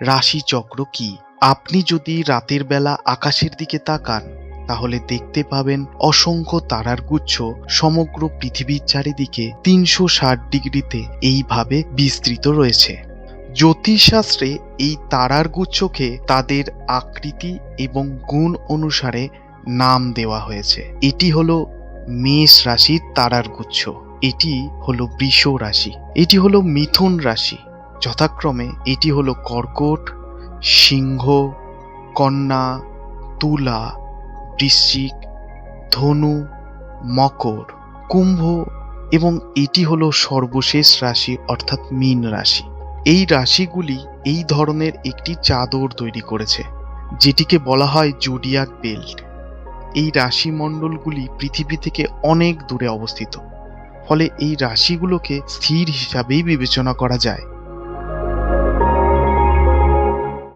রাশিচক্র কি? আপনি যদি রাতের বেলা আকাশের দিকে তাকান, তাহলে দেখতে পাবেন অসংখ্য তারার গুচ্ছ সমগ্র পৃথিবীর চারিদিকে তিনশো ষাট ডিগ্রিতে এইভাবে বিস্তৃত রয়েছে। জ্যোতিষশাস্ত্রে এই তারার গুচ্ছকে তাদের আকৃতি এবং গুণ অনুসারে নাম দেওয়া হয়েছে। এটি হলো মেষ রাশির তারার গুচ্ছ, এটি হলো বৃষ রাশি, এটি হলো মিথুন রাশি। যথাক্রমে এটি হলো কর্কট, সিংহ, কন্যা, তুলা, বৃশ্চিক, ধনু, মকর, কুম্ভ এবং এটি হলো সর্বশেষ রাশি অর্থাৎ মীন রাশি। এই রাশিগুলি এই ধরনের একটি চাদর তৈরি করেছে, যেটিকে বলা হয় জুডিয়াক বেল্ট। এই রাশিমণ্ডলগুলি পৃথিবী থেকে অনেক দূরে অবস্থিত, ফলে এই রাশিগুলোকে স্থির হিসাবেই বিবেচনা করা যায়।